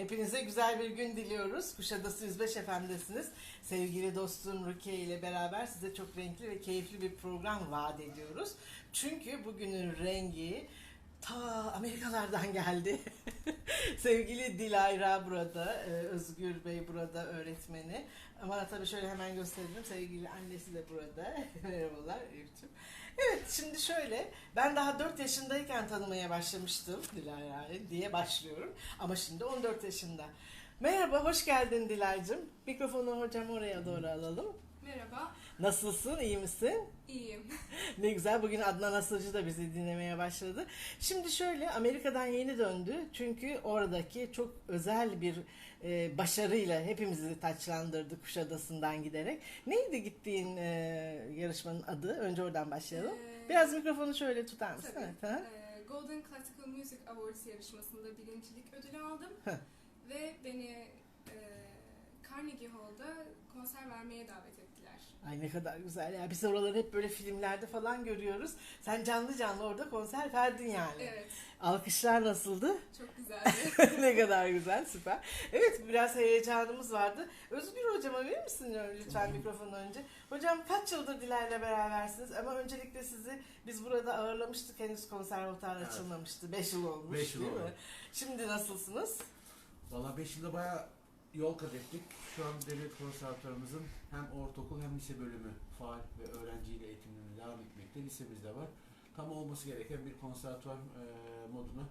Hepinize güzel bir gün diliyoruz. Kuşadası 105 FM'desiniz. Sevgili dostum Rukiye ile beraber size çok renkli ve keyifli bir program vaat ediyoruz. Çünkü bugünün rengi ta Amerikalardan geldi. Sevgili Dilayra burada, e, Özgür Bey burada öğretmeni. Ama tabii şöyle hemen gösterelim. Sevgili annesi de burada. Merhabalar Elif'ciğim. Evet şimdi şöyle ben daha 4 yaşındayken tanımaya başlamıştım Dilayra'yı diye başlıyorum. Ama şimdi 14 yaşında. Merhaba hoş geldin Dilay'cığım. Mikrofonu hocam oraya doğru alalım. Merhaba, Nasılsın iyi misin? iyiyim. Ne güzel bugün Adnan Asılcı da bizi dinlemeye başladı. Şimdi şöyle Amerika'dan yeni döndü. Çünkü oradaki çok özel bir e, başarıyla hepimizi taçlandırdı Kuşadası'ndan giderek. Neydi gittiğin e, yarışmanın adı? Önce oradan başlayalım. Ee, Biraz mikrofonu şöyle tutar mısın? tabii. Evet, ha? Ee, Golden Classical Music Awards yarışmasında birincilik ödülü aldım. Ve beni e, Carnegie Hall'da konser vermeye davet ettiler. Ay ne kadar güzel ya. Biz oraları hep böyle filmlerde falan görüyoruz. Sen canlı canlı orada konser verdin yani. Evet, Alkışlar nasıldı? çok güzeldi. ne kadar güzel, süper. Evet, biraz heyecanımız vardı. Özgür hocama verir misin lütfen mikrofonu önce? Hocam kaç yıldır Dilay'la berabersiniz? Ama öncelikle sizi biz burada ağırlamıştık. Henüz konservatuar Evet. açılmamıştı. 5 yıl olmuş Beş yıl değil mi? oldu. Şimdi nasılsınız? Valla 5 yılda bayağı yol kat ettik. Şu an devlet konservatuarımızın hem ortaokul hem lise bölümü faal ve öğrenciyle eğitimine devam etmekte. Lisemizde var. Tam olması gereken bir konservatuar e, modunu.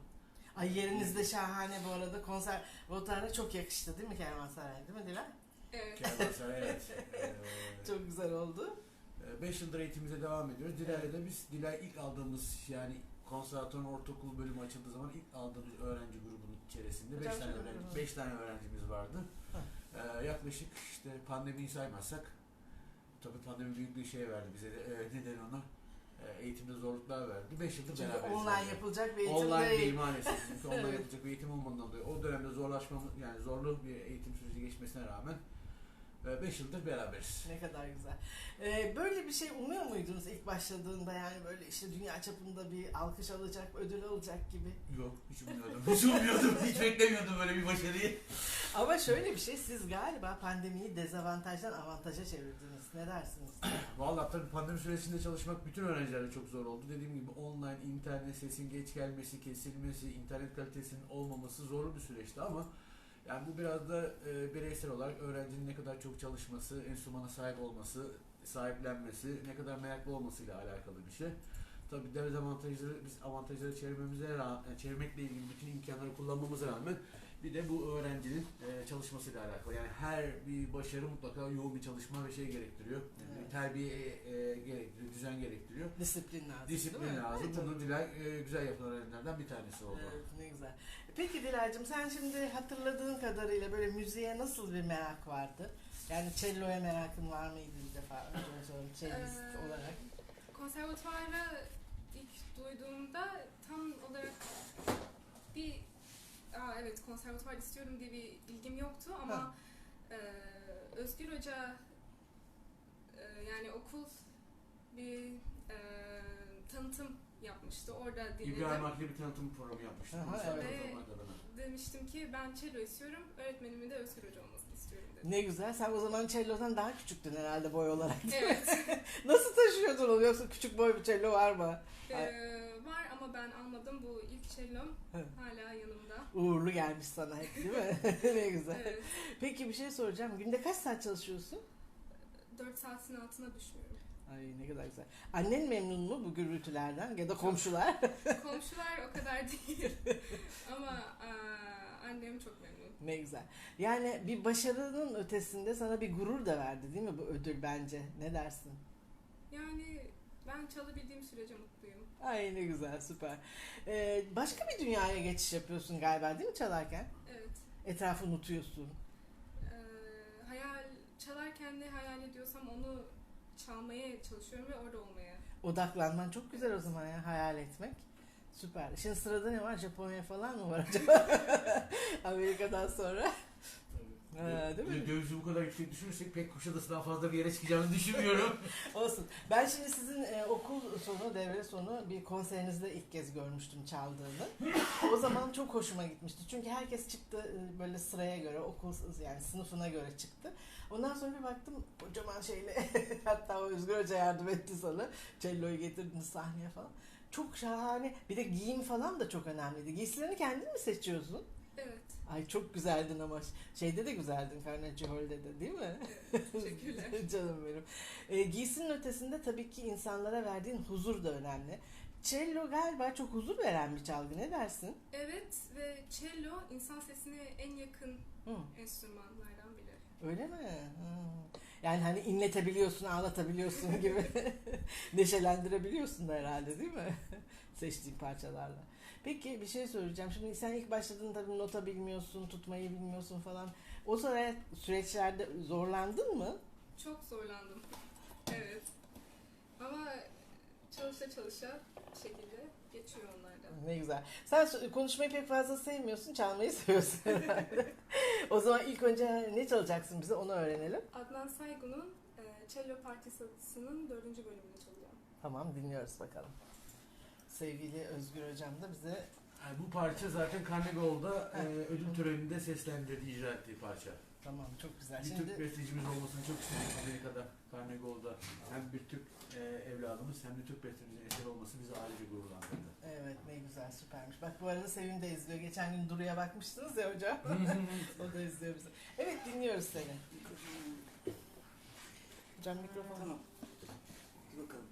Ay yeriniz de şahane bu arada. Konservatuara çok yakıştı değil mi Kervansaray değil mi Dilay? Evet, Kervansaray evet. E, Çok güzel oldu. 5 yıldır eğitimimize devam ediyoruz. Dilay'la da biz Dilay ilk aldığımız yani konservatuarın ortaokul bölümü açıldığı zaman ilk aldığımız öğrenci grubunun içerisinde 5 Hocam tane öğrenci, beş tane öğrencimiz vardı. Ee, yaklaşık işte pandemiyi saymazsak tabii pandemi büyük bir şey verdi bize de. Ee, neden ona? Ee, eğitimde zorluklar verdi. 5 yıldır Çünkü beraberiz. online yani. yapılacak bir eğitim Online değil. değil maalesef. Çünkü online yapılacak bir eğitim olmadığından dolayı o dönemde zorlaşmamız yani zorlu bir eğitim süreci geçmesine rağmen 5 yıldır beraberiz. Ne kadar güzel. Ee, böyle bir şey umuyor muydunuz ilk başladığında yani böyle işte dünya çapında bir alkış alacak, ödül alacak gibi? Yok hiç ummuyordum. Hiç ummuyordum. Hiç beklemiyordum böyle bir başarıyı. Ama şöyle bir şey siz galiba pandemiyi dezavantajdan avantaja çevirdiniz. Ne dersiniz? Vallahi tabii pandemi süresinde çalışmak bütün öğrencilerde çok zor oldu. Dediğim gibi online, internet sesin geç gelmesi, kesilmesi, internet kalitesinin olmaması zorlu bir süreçti ama yani bu biraz da e, bireysel olarak öğrencinin ne kadar çok çalışması, enstrümana sahip olması, sahiplenmesi, ne kadar meraklı olmasıyla alakalı bir şey. Tabii dezavantajları biz avantajları çevirmemize rağmen, çevirmekle ilgili bütün imkanları kullanmamıza rağmen bir de bu öğrencinin e, çalışmasıyla alakalı. Yani her bir başarı mutlaka yoğun bir çalışma ve şey gerektiriyor. Yani Evet. terbiye e, gerektiriyor, düzen gerektiriyor. Disiplin lazım. Disiplin lazım. Evet, Bunu Dilay e, güzel yapan öğrencilerden bir tanesi oldu. Evet, ne güzel. Peki Dilay'cığım sen şimdi hatırladığın kadarıyla böyle müziğe nasıl bir merak vardı? Yani cello'ya merakın var mıydı bir defa? Önce sorayım, cellist Ee, olarak. konservatuara ilk duyduğumda tam olarak bir Aa, evet konservatuvar istiyorum diye bir ilgim yoktu ama e, Özgür Hoca e, yani okul bir e, tanıtım yapmıştı. Orada dinledim. İbrahim Akli bir tanıtım programı yapmıştım. Aha, evet. adına. Demiştim ki ben cello istiyorum, öğretmenimin de Özgür Hoca olmasını istiyorum dedim. Ne güzel. Sen o zaman cello'dan daha küçüktün herhalde boy olarak. Evet. Nasıl taşıyordun onu? Yoksa küçük boy bir cello var mı? Ee, var ama ben almadım. Bu ilk cellom Evet. hala yanımda. Uğurlu gelmiş sana hep değil mi? ne güzel. Evet. Peki bir şey soracağım. Günde kaç saat çalışıyorsun? 4 saatin altına düşmüyorum. Ay ne kadar güzel. Annen memnun mu bu gürültülerden ya da komşular? Komşular o kadar değil. ama aa, annem çok memnun. ne güzel. Yani bir başarının ötesinde sana bir gurur da verdi değil mi bu ödül bence? Ne dersin? Yani ben çalabildiğim sürece mutluyum. Ay ne güzel süper. Ee, başka bir dünyaya geçiş yapıyorsun galiba değil mi çalarken? Evet. Etrafı unutuyorsun. Ee, hayal çalarken ne hayal ediyorsam onu çalmaya çalışıyorum ve orada olmaya. Odaklanman çok güzel o zaman ya hayal etmek. Süper. Şimdi sırada ne var? Japonya falan mı var acaba? Amerika'dan sonra. Ha, değil mi? Dövizi bu kadar yüksek düşünürsek pek Kuşadası'dan fazla bir yere çıkacağını düşünmüyorum. Olsun. Ben şimdi sizin e, okul sonu, devre sonu bir konserinizde ilk kez görmüştüm çaldığını. o zaman çok hoşuma gitmişti. Çünkü herkes çıktı e, böyle sıraya göre, okul yani sınıfına göre çıktı. Ondan sonra bir baktım kocaman şeyle hatta o Özgür Hoca yardım etti sana. Cello'yu getirdiniz sahneye falan. Çok şahane. Bir de giyim falan da çok önemliydi. Giysilerini kendin mi seçiyorsun? Ay çok güzeldin ama şeyde de güzeldin Carnegie Hall'de de değil mi? Teşekkürler. Canım benim. E, giysinin ötesinde tabii ki insanlara verdiğin huzur da önemli. Cello galiba çok huzur veren bir çalgı. Ne dersin? Evet ve cello insan sesine en yakın Hı, enstrümanlardan biri. öyle mi? Hı. Yani hani inletebiliyorsun, ağlatabiliyorsun gibi neşelendirebiliyorsun da herhalde değil mi? Seçtiğin parçalarla. Peki bir şey söyleyeceğim. Şimdi sen ilk başladın tabii nota bilmiyorsun, tutmayı bilmiyorsun falan. O sıra süreçlerde zorlandın mı? Çok zorlandım. Evet. Ama çalışa çalışa bir şekilde geçiyor onlardan. Ne güzel. Sen konuşmayı pek fazla sevmiyorsun, çalmayı seviyorsun herhalde. o zaman ilk önce ne çalacaksın bize onu öğrenelim. Adnan Saygun'un e, Cello Partisası'nın dördüncü bölümünü çalacağım. Tamam dinliyoruz bakalım. Sevgili Özgür Hocam da bize Yani bu parça zaten Carnegie Hall'da e, ödül töreninde seslendirdiği, icra ettiği parça. tamam çok güzel. Bir Türk Şimdi bestecimiz olmasını çok istedik Amerika'da Carnegie Hall'da. Hem bir Türk e, evladımız hem de Türk bestemizin eseri olması bizi ayrıca gururlandırdı. evet ne güzel süpermiş. Bak bu arada Sevim de izliyor. Geçen gün Duru'ya bakmıştınız ya hocam. o da izliyor bizi. Evet dinliyoruz seni. Hocam mikrofonu. Tamam. Hadi bakalım.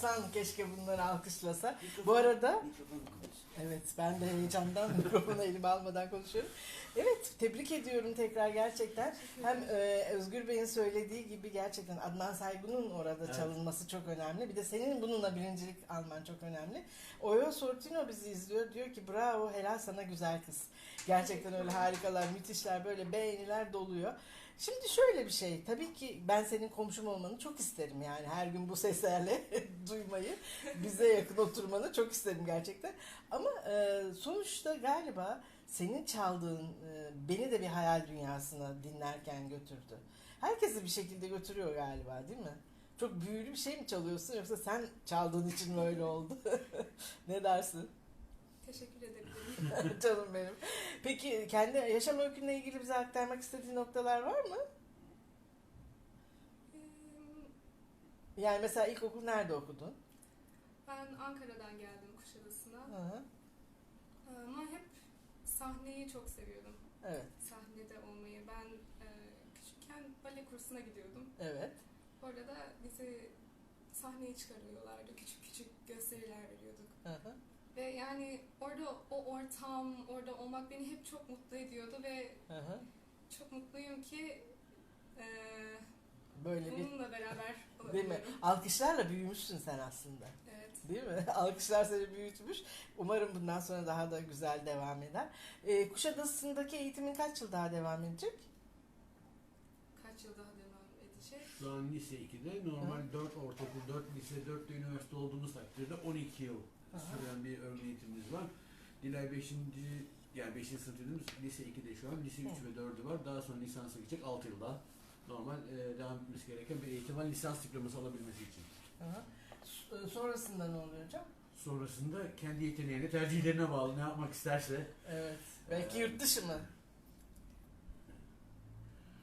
İnsan keşke bunları alkışlasa. Bu arada. Evet ben de heyecandan mikrofonu elime almadan konuşuyorum. Evet tebrik ediyorum tekrar gerçekten. Hem e, Özgür Bey'in söylediği gibi gerçekten Adnan Saygun'un orada Evet. çalınması çok önemli. Bir de senin bununla birincilik alman çok önemli. Oyo Sortino bizi izliyor. Diyor ki bravo helal sana güzel kız. Gerçekten öyle harikalar, müthişler böyle beğeniler doluyor. Şimdi şöyle bir şey. Tabii ki ben senin komşum olmanı çok isterim yani. Her gün bu seslerle duymayı, bize yakın oturmanı çok isterim gerçekten. Ama e, sonuçta galiba senin çaldığın e, beni de bir hayal dünyasına dinlerken götürdü. Herkesi bir şekilde götürüyor galiba değil mi? Çok büyülü bir şey mi çalıyorsun yoksa sen çaldığın için mi öyle oldu? ne dersin? Teşekkür edebilirim. Canım benim. Peki kendi yaşam öykünle ilgili bize aktarmak istediğin noktalar var mı? Ee, Yani mesela ilkokul nerede okudun? ben Ankara'dan geldim Kuşadası'na. Hı hı. Ama hep sahneyi çok seviyordum. Evet, Sahnede olmayı. Ben e, küçükken bale kursuna gidiyordum. evet. Orada da bizi sahneye çıkarıyorlardı. Küçük küçük gösteriler veriyorduk. Hı hı. Ve yani orada o ortam, orada olmak beni hep çok mutlu ediyordu ve Hı hı. çok mutluyum ki e, Böyle bir bununla beraber değil mi? Alkışlarla büyümüşsün sen aslında. Evet. Değil mi? Alkışlar seni büyütmüş. Umarım bundan sonra daha da güzel devam eder. Ee, Kuşadası'ndaki eğitimin kaç yıl daha devam edecek? Kaç yıl daha devam edecek? Şu an lise 2'de normal 4 ortaokul, 4 lise, 4 de üniversite olduğumuz takdirde 12 yıl süren bir örgün eğitimimiz var. Dilay 5. yani 5. sınıf dediğimiz lise 2'de şu an. Lise 3 ve 4'ü var. Daha sonra lisansa gidecek 6 yıl daha. Normal e, devam etmesi gereken bir eğitim var lisans diploması alabilmesi için. S- e, Sonrasında ne oluyor hocam? Sonrasında kendi yeteneğine, tercihlerine bağlı ne yapmak isterse. Evet. Belki yurt dışı mı?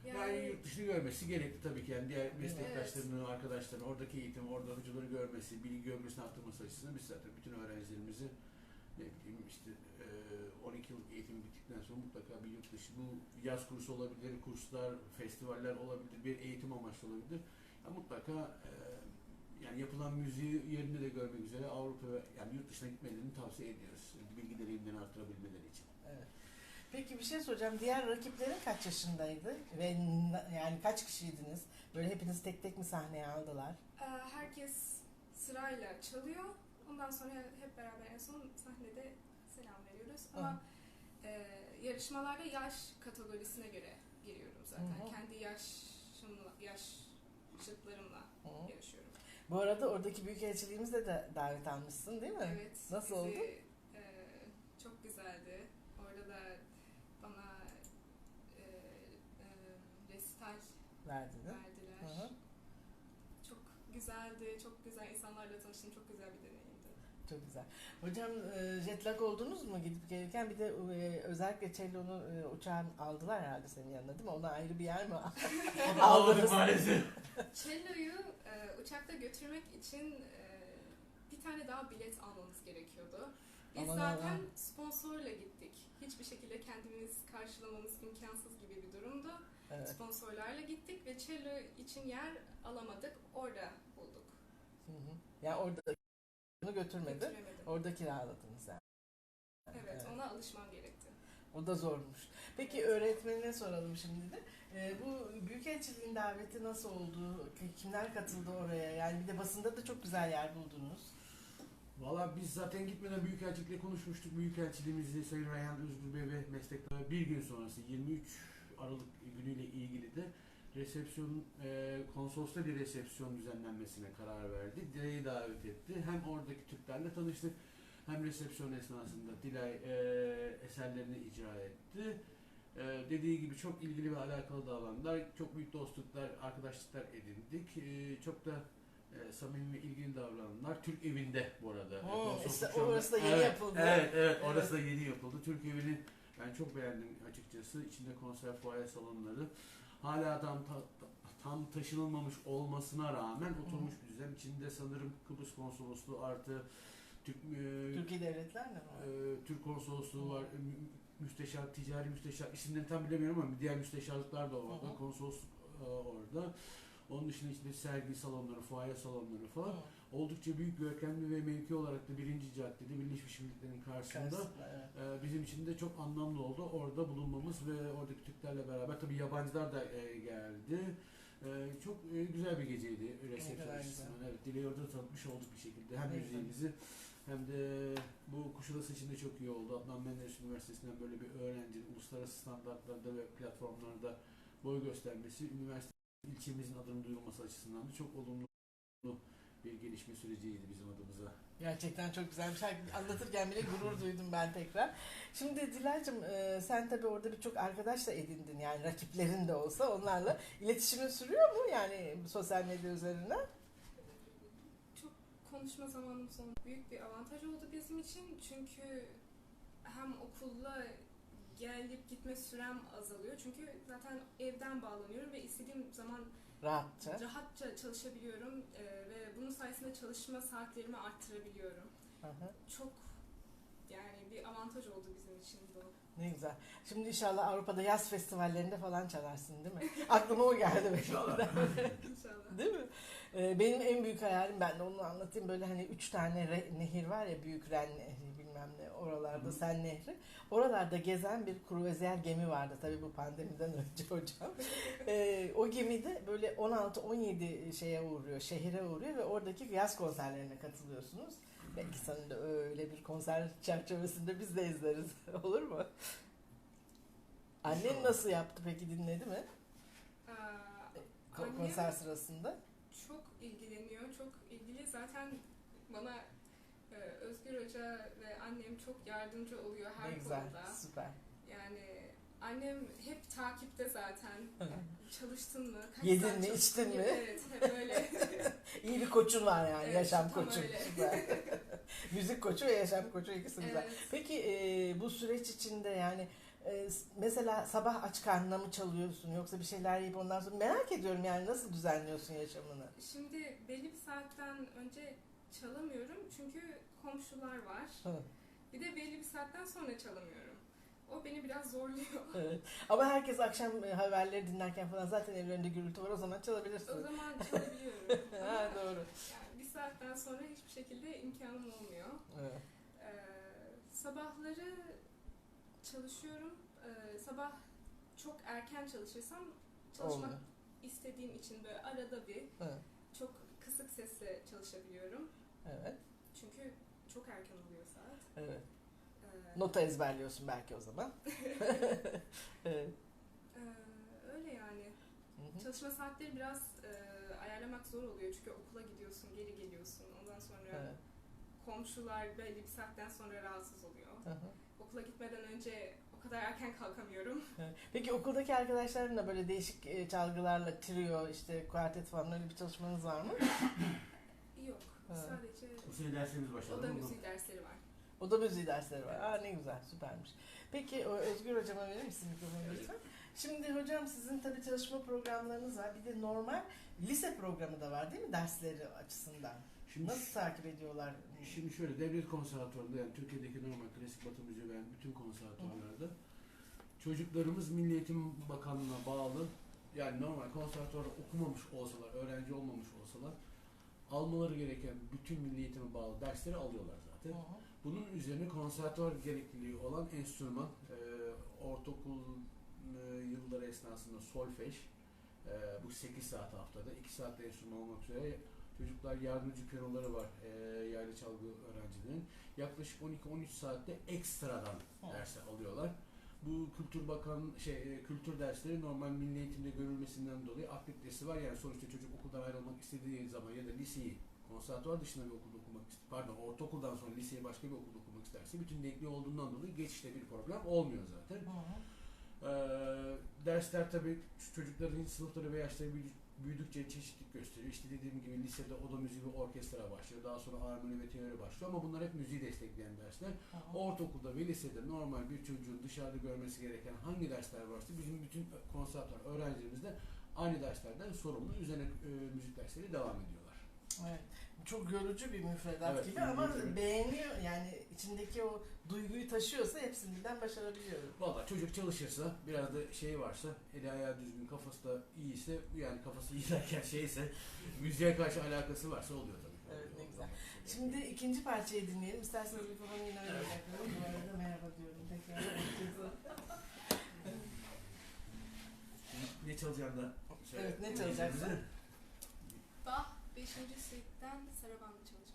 Yani, Yani, yurt dışını görmesi gerekli tabii ki. Yani diğer meslektaşlarını, arkadaşlarını, oradaki eğitim, orada hocaları görmesi, bilgi görmesini arttırması açısından biz zaten bütün öğrencilerimizi ne bileyim işte e, 12 yıl eğitim bittikten sonra mutlaka bir yurt dışı, bu yaz kursu olabilir, kurslar, festivaller olabilir, bir eğitim amaçlı olabilir. Ya mutlaka yani yapılan müziği yerinde de görmek üzere Avrupa yani yurt dışına gitmelerini tavsiye ediyoruz. Bilgilerinden arttırabilmeleri için. Evet. Peki bir şey soracağım. Diğer rakiplerin kaç yaşındaydı? Ve yani kaç kişiydiniz? Böyle hepiniz tek tek mi sahneye aldılar? e, herkes sırayla çalıyor. Ondan sonra hep beraber en son sahnede selam veriyoruz. Ama e, yarışmalarda yaş kategorisine göre giriyorum zaten. Hı hı. Kendi yaşımla, yaşıtlarımla Hı. yarışıyorum. Bu arada oradaki büyükelçiliğimizde de davet almışsın değil mi? Evet. Nasıl bizi, oldu? e, çok güzeldi. Orada da bana e, e, resital Verdin. verdiler. Hı hı. Çok güzeldi. Çok güzel insanlarla tanıştım. Çok güzel bir deneyimdi. Çok güzel. Hocam e, jet lag oldunuz mu gidip gelirken? Bir de e, özellikle Cello'nu e, uçağın aldılar herhalde senin yanına değil mi? Ona ayrı bir yer mi? Aldınız. maalesef. Cello'yu uçakta götürmek için bir tane daha bilet almamız gerekiyordu. Biz Aman zaten Allah'ım. sponsorla gittik. Hiçbir şekilde kendimiz karşılamamız imkansız gibi bir durumdu. Evet. Sponsorlarla gittik ve cello için yer alamadık. Orada bulduk. Hı hı. Yani orada onu götürmedi. Götüremedim. Orada kiraladınız yani. Evet, ona alışmam gerekti. O da zormuş. Peki öğretmenine soralım şimdi de. Ee, bu Büyükelçiliğin daveti nasıl oldu? Ki- Kimler katıldı oraya? Yani bir de basında da çok güzel yer buldunuz. Valla biz zaten gitmeden Büyükelçilikle konuşmuştuk. Büyükelçiliğimizi Sayın Reyhan Özgür Bey ve meslektaşı bir gün sonrası 23 Aralık günüyle ilgili de resepsiyon, e, konsolosla bir resepsiyon düzenlenmesine karar verdi. Dilay'ı davet etti. Hem oradaki Türklerle tanıştık hem resepsiyon esnasında Dilay e, eserlerini icra etti. E, dediği gibi çok ilgili ve alakalı davrandılar. Çok büyük dostluklar, arkadaşlıklar edindik. E, çok da e, samimi ve ilgili davrananlar. Türk evinde bu arada. Hmm, işte orası da yeni evet, yapıldı. Evet, evet, Evet. orası da yeni yapıldı. Türk evini ben çok beğendim açıkçası. İçinde konser fuaye salonları. Hala tam ta- tam taşınılmamış olmasına rağmen oturmuş bir düzen. İçinde sanırım Kıbrıs Konsolosluğu artı Türk, e, Türkiye devletler mi? e, Türk konsolosluğu var, mü- müsteşar, ticari müsteşar, isimlerini tam bilemiyorum ama diğer müsteşarlıklar da orada, Hı konsolosluk e, orada. Onun dışında işte sergi salonları, fuaye salonları falan. Hı. Oldukça büyük görkemli ve mevki olarak da birinci caddede Birleşmiş Milletler'in karşısında Karşısında, evet. e, bizim için de çok anlamlı oldu. Orada bulunmamız ve oradaki Türklerle beraber tabii yabancılar da e, geldi. E, çok e, güzel bir geceydi resepsiyon kadar açısından. Evet, Dileği orada tanıtmış olduk bir şekilde. Hem güzel. müziğimizi hem de bu Kuşadası için de çok iyi oldu. Adnan Menderes Üniversitesi'nden böyle bir öğrencinin uluslararası standartlarda ve platformlarda boy göstermesi, üniversite ilçemizin adının duyurulması açısından da çok olumlu bir gelişme süreciydi bizim adımıza. Gerçekten çok güzel bir şarkı. Anlatırken bile gurur duydum ben tekrar. Şimdi Dilar'cığım e, sen tabii orada birçok arkadaş da edindin. Yani rakiplerin de olsa onlarla. iletişimin sürüyor mu yani sosyal medya üzerinden? Çok konuşma zamanımız oldu. Büyük bir avantaj oldu bizim için. Çünkü hem okulla gelip gitme sürem azalıyor. Çünkü zaten evden bağlanıyorum ve istediğim zaman Rahatça. rahatça çalışabiliyorum Ee, ve bunun sayesinde çalışma saatlerimi arttırabiliyorum. Hı hı. Çok yani bir avantaj oldu bizim için bu. Ne güzel. Şimdi inşallah Avrupa'da yaz festivallerinde falan çalarsın değil mi? Aklıma o geldi benim. İnşallah. İnşallah. Değil mi? Ee, benim en büyük hayalim ben de onu anlatayım. Böyle hani üç tane re- nehir var ya büyük Ren Nehri bilmem ne oralarda Hı. Sen Nehri. Oralarda gezen bir kruvaziyer gemi vardı tabii bu pandemiden önce hocam. Ee, o gemide böyle 16-17 şeye uğruyor, şehire uğruyor ve oradaki yaz konserlerine katılıyorsunuz. Belki senin de öyle bir konser çerçevesinde biz de izleriz. Olur mu? Annen nasıl yaptı peki dinledi mi? Aa, konser sırasında? çok ilgileniyor, çok ilgili. Zaten bana e, Özgür Hoca ve annem çok yardımcı oluyor her ne güzel, konuda. süper. Yani annem hep takipte zaten. Çalıştın mı? Kaç Yedin mi, içtin mi? Evet, hep öyle. İyi bir koçun var yani, Evet, yaşam koçu. Süper. Müzik koçu ve yaşam koçu ikisi güzel. evet. Peki e, bu süreç içinde yani e, mesela sabah aç karnına mı çalıyorsun yoksa bir şeyler yiyip ondan sonra merak ediyorum yani nasıl düzenliyorsun yaşamını? Şimdi belli bir saatten önce çalamıyorum çünkü komşular var. Bir de belli bir saatten sonra çalamıyorum. O beni biraz zorluyor. Evet. Ama herkes akşam e, haberleri dinlerken falan zaten evlerinde gürültü var o zaman çalabilirsin. O zaman çalabiliyorum. ha, doğru. yani bir saatten sonra hiçbir şekilde imkanım olmuyor. Evet. Ee, sabahları çalışıyorum. Ee, sabah çok erken çalışırsam çalışmak Olmuyor. istediğim için böyle arada bir Evet. çok kısık sesle çalışabiliyorum. Evet. Çünkü çok erken oluyor saat. Evet. Ee, Nota ezberliyorsun belki o zaman. evet. Ee, öyle yani. Hı hı. Çalışma saatleri biraz e, ayarlamak zor oluyor çünkü okula gidiyorsun, geri geliyorsun. Ondan sonra Evet. komşular belli bir saatten sonra rahatsız oluyor. Hı hı. Okula gitmeden önce o kadar erken kalkamıyorum. Evet. Peki okuldaki arkadaşlarınla böyle değişik e, çalgılarla trio, işte kuartet falan öyle bir çalışmanız var mı? Yok. Sadece sene derslerimiz başladı. oda müziği dersleri var. O da müziği dersleri var. Aa ne güzel, süpermiş. Peki o Özgür hocama verir misin mikrofonu lütfen? Şimdi hocam sizin tabii çalışma programlarınız var. Bir de normal lise programı da var değil mi dersleri açısından? Şimdi, Nasıl takip ediyorlar? şimdi şöyle devlet konservatuvarında yani Türkiye'deki normal klasik batı müziği veren bütün konservatuvarlarda çocuklarımız Milli Eğitim Bakanlığı'na bağlı yani normal konservatuvarda okumamış olsalar, öğrenci olmamış olsalar almaları gereken bütün milli eğitime bağlı dersleri alıyorlar zaten. Hı hı. Bunun üzerine konservatuvar gerekliliği olan enstrüman, e, ortaokul e, yılları esnasında solfej, e, bu 8 saat haftada, 2 saatte enstrüman olmak üzere çocuklar yardımcı piyanoları var e, yaylı çalgı öğrencilerin. Yaklaşık 12-13 saatte ekstradan Hı. dersler alıyorlar. Bu Kültür Bakan şey e, kültür dersleri normal milli eğitimde görülmesinden dolayı akreditesi var. Yani sonuçta çocuk okuldan ayrılmak istediği zaman ya da liseyi konservatuvar dışında bir okulda okumak ist- pardon ortaokuldan sonra liseye başka bir okulda okumak isterse bütün denkli olduğundan dolayı geçişte bir problem olmuyor zaten. Hı hı. Ee, dersler tabii çocukların sınıfları ve yaşları büyüdü- büyüdükçe çeşitlilik gösteriyor. İşte dediğim gibi lisede oda müziği ve orkestra başlıyor. Daha sonra armoni ve teori başlıyor ama bunlar hep müziği destekleyen dersler. Hı. Ortaokulda ve lisede normal bir çocuğun dışarıda görmesi gereken hangi dersler varsa bizim bütün konservatuvar öğrencilerimiz de aynı derslerden sorumlu. Üzerine e, müzik dersleri devam ediyorlar. Evet. Çok yorucu bir müfredat Evet, gibi ama yorucu. beğeniyor yani içindeki o duyguyu taşıyorsa hepsini birden başarabiliyorum. Valla çocuk çalışırsa, biraz da şey varsa, eli ayağı düzgün, kafası da iyiyse, yani kafası iyi derken şeyse, müziğe karşı alakası varsa oluyor tabii. Evet, ne güzel. Şimdi ikinci parçayı dinleyelim. İsterseniz mikrofonu yine öyle bırakıyorum. Bu arada merhaba diyorum tekrar. Ne çalacağını da söyle. Evet, ne çalacaksın? Bach 5. suite'den Sarabandı çalacağım.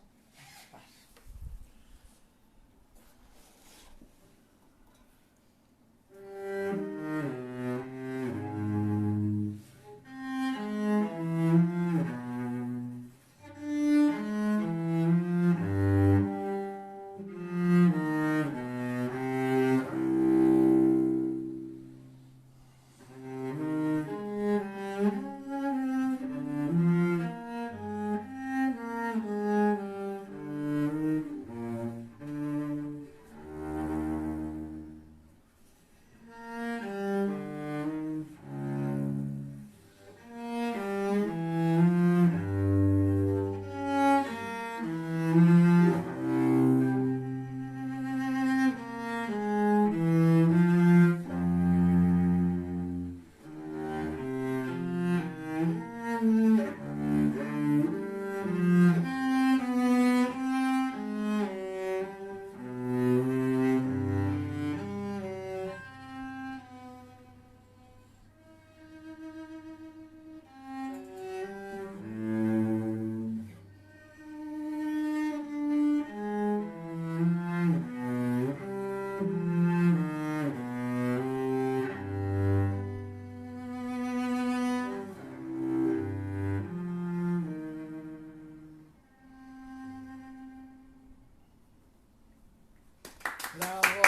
Bravo.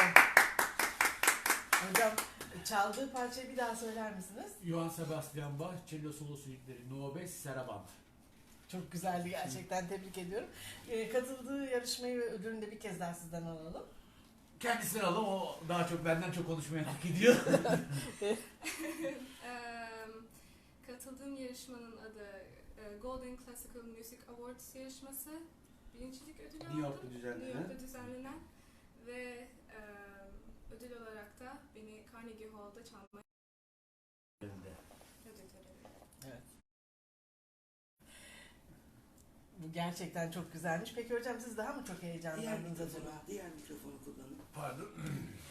Hocam çaldığı parçayı bir daha söyler misiniz? Johann Sebastian Bach, cello solo suiteleri No 5, Seraband. Çok güzeldi gerçekten tebrik ediyorum. Ee, katıldığı yarışmayı ve ödülünü de bir kez daha sizden alalım. Kendisini alalım, o daha çok benden çok konuşmayı hak ediyor. Eee, katıldığım yarışmanın adı e, Golden Classical Music Awards yarışması. Birincilik ödülü New aldım. York'ta düzenlenen. New York'ta düzenlenen. Ve eee, ödül olarak da beni Carnegie Hall'da çalmaya ödül töreni. Evet. Bu gerçekten çok güzelmiş. Peki hocam siz daha mı çok Diğer heyecanlandınız acaba? mikrofonu, diğer mikrofonu kullanın. Pardon.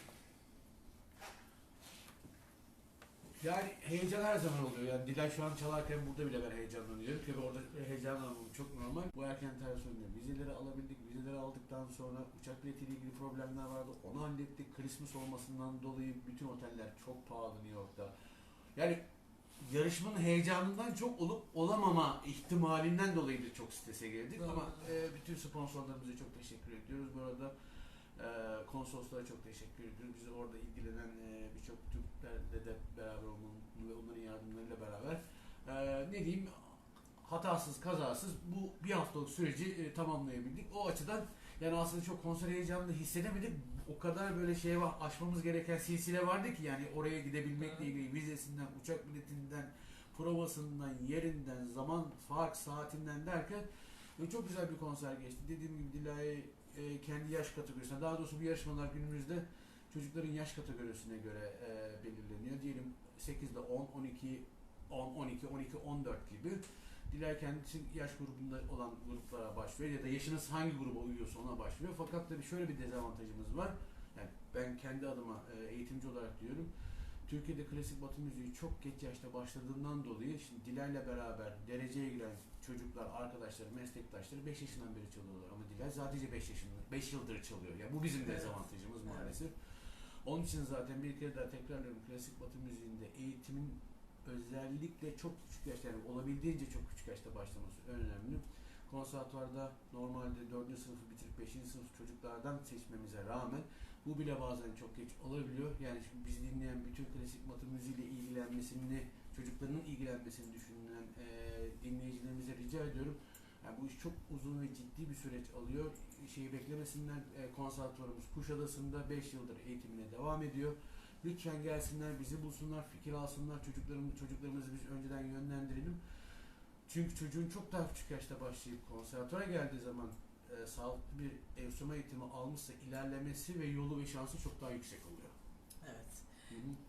Yani heyecan her zaman oluyor. Yani Dilay şu an çalarken burada bile ben heyecanlanıyorum. Tabii orada heyecanlanmam çok normal. Bu erken ters oynuyor. Vizeleri alabildik. Vizeleri aldıktan sonra uçak biletiyle ilgili problemler vardı. Onu hallettik. Christmas olmasından dolayı bütün oteller çok pahalı New York'ta. Yani yarışmanın heyecanından çok olup olamama ihtimalinden dolayı da çok strese girdik. Ama e, bütün sponsorlarımıza çok teşekkür ediyoruz. Bu arada konsoloslara çok teşekkür ediyoruz. Bizi orada ilgilenen e, birçok Türklerle de beraber olmanın ve onların yardımlarıyla beraber e, ne diyeyim hatasız kazasız bu bir haftalık süreci e, tamamlayabildik. O açıdan yani aslında çok konser heyecanını hissedemedik. O kadar böyle şey var, aşmamız gereken silsile vardı ki yani oraya gidebilmekle ilgili vizesinden, uçak biletinden, provasından, yerinden, zaman fark saatinden derken e, çok güzel bir konser geçti. Dediğim gibi Dilay e, kendi yaş kategorisine, daha doğrusu bu yarışmalar günümüzde çocukların yaş kategorisine göre e, belirleniyor. Diyelim 8 ile 10, 12, 10, 12, 12, 14 gibi. Dilay kendisi yaş grubunda olan gruplara başlıyor ya da yaşınız hangi gruba uyuyorsa ona başlıyor. Fakat tabii şöyle bir dezavantajımız var. Yani ben kendi adıma e, eğitimci olarak diyorum. Türkiye'de klasik batı müziği çok geç yaşta başladığından dolayı şimdi Dilay'la beraber dereceye giren çocuklar, arkadaşları, meslektaşları 5 yaşından beri çalıyorlar ama Dilay sadece 5 yaşında, 5 yıldır çalıyor. Ya bu bizim dezavantajımız Evet. maalesef. Onun için zaten bir kere daha tekrarlıyorum klasik batı müziğinde eğitimin özellikle çok küçük yaşta yani olabildiğince çok küçük yaşta başlaması önemli. Konservatuvarda normalde 4. sınıfı bitirip 5. sınıf çocuklardan seçmemize rağmen bu bile bazen çok geç olabiliyor. Yani şimdi biz dinleyen bütün klasik batı müziğiyle ilgilenmesini, çocukların ilgilenmesini düşünen e, dinleyicilerimize rica ediyorum. Yani bu iş çok uzun ve ciddi bir süreç alıyor. Şeyi beklemesinler. E, konservatuvarımız Kuşadası'nda 5 yıldır eğitimine devam ediyor. Lütfen gelsinler, bizi bulsunlar, fikir alsınlar, çocuklarımız, çocuklarımızı biz önceden yönlendirelim. Çünkü çocuğun çok daha küçük yaşta başlayıp konservatuara geldiği zaman e, sağlıklı bir enstrüman eğitimi almışsa ilerlemesi ve yolu ve şansı çok daha yüksek oluyor.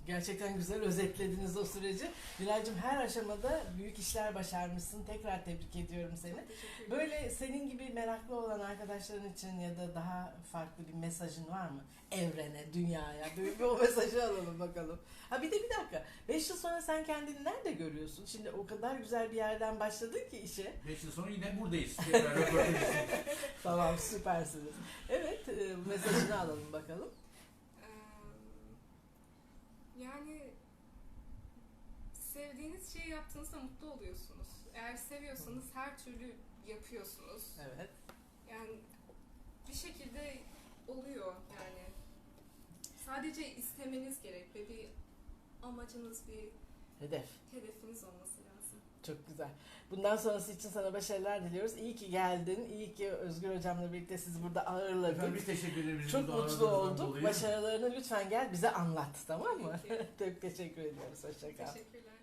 Gerçekten güzel özetlediniz o süreci. Nilay'cığım her aşamada büyük işler başarmışsın. Tekrar tebrik ediyorum seni. Böyle senin gibi meraklı olan arkadaşların için ya da daha farklı bir mesajın var mı? Evrene, dünyaya. Böyle bir o mesajı alalım bakalım. Ha bir de bir dakika. 5 yıl sonra sen kendini nerede görüyorsun? Şimdi o kadar güzel bir yerden başladın ki işe. 5 yıl sonra yine buradayız. Tekrar röportaj için. Tamam süpersiniz. Evet e, mesajını alalım bakalım. Yani sevdiğiniz şeyi yaptığınızda mutlu oluyorsunuz. Eğer seviyorsanız her türlü yapıyorsunuz. Evet. Yani bir şekilde oluyor yani. Sadece istemeniz gerek ve bir amacınız, bir Hedef. hedefiniz olması. Çok güzel. Bundan sonrası için sana başarılar diliyoruz. İyi ki geldin. İyi ki Özgür Hocam'la birlikte sizi burada ağırladık. Efendim biz teşekkür ederiz. Çok mutlu olduk. dolayı. Başarılarını lütfen gel bize anlat tamam mı? Çok teşekkür ediyoruz. Hoşça kal. Teşekkürler.